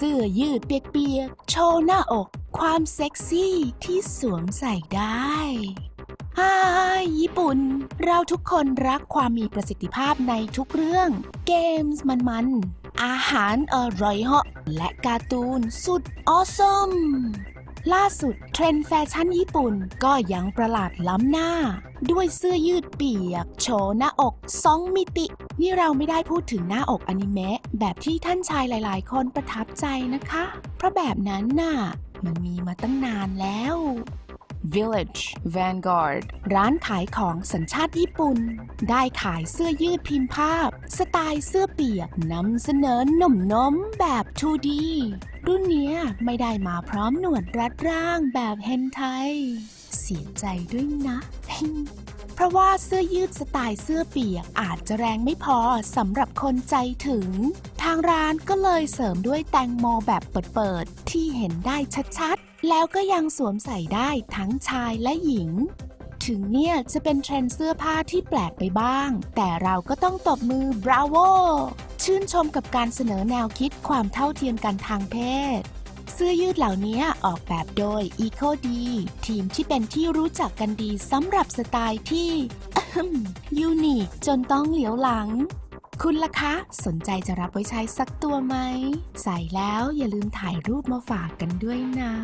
สื้อยืดเปียกๆ โชว์หน้าอก ความเซ็กซี่ที่สวมใส่ได้ฮ่าญี่ปุ่น เราทุกคนรักความมีประสิทธิภาพในทุกเรื่อง เกมส์มันๆ อาหารอร่อยเหาะ และการ์ตูนสุดออสม ล่าสุดเทรนด์แฟชั่นญี่ปุ่นก็ยังประหลาดล้ำหน้า ด้วยเสื้อยืดเปียก โชว์หน้าอกสองมิติ นี่เราไม่ได้พูดถึงหน้าอกอนิเมะแบบที่ท่านชายหลายๆ คนประทับใจนะคะ เพราะแบบนั้นน่ะมันมีมาตั้งนานแล้ว Village Vanguard ร้านขายของสัญชาติญี่ปุ่น ได้ขายเสื้อยืดพิมพ์ภาพ สไตล์เสื้อเปียกนำเสนอหนุ่มน้มแบบ 2D รุ่นนี้ไม่ได้มาพร้อมหนวดรัดร่างแบบเฮนไท สียใจด้วยนะ เพราะว่าเสื้อยืดสไตล์เสื้อเปียกอาจจะแรงไม่พอสำหรับคนใจถึง ทางร้านก็เลยเสริมด้วยแตงโมแบบเปิดๆ ที่เห็นได้ชัดๆ แล้วก็ยังสวมใส่ได้ทั้งชายและหญิงถึงเนี่ยจะเป็นเทรนด์เสื้อผ้าที่แปลกไปบ้าง แต่เราก็ต้องตบมือบราโว ชื่นชมกับการเสนอแนวคิดความเท่าเทียมกันทางเพศ เสื้อยืดเหล่านี้ออกแบบโดย Eco D ทีมที่เป็นที่รู้จักกันดีสำหรับสไตล์ที่ยูนิคจนต้องเหลียวหลังคุณล่ะคะ สนใจจะรับไว้ใช้สักตัวไหม ใส่แล้วอย่าลืมถ่ายรูปมาฝากกันด้วยนะ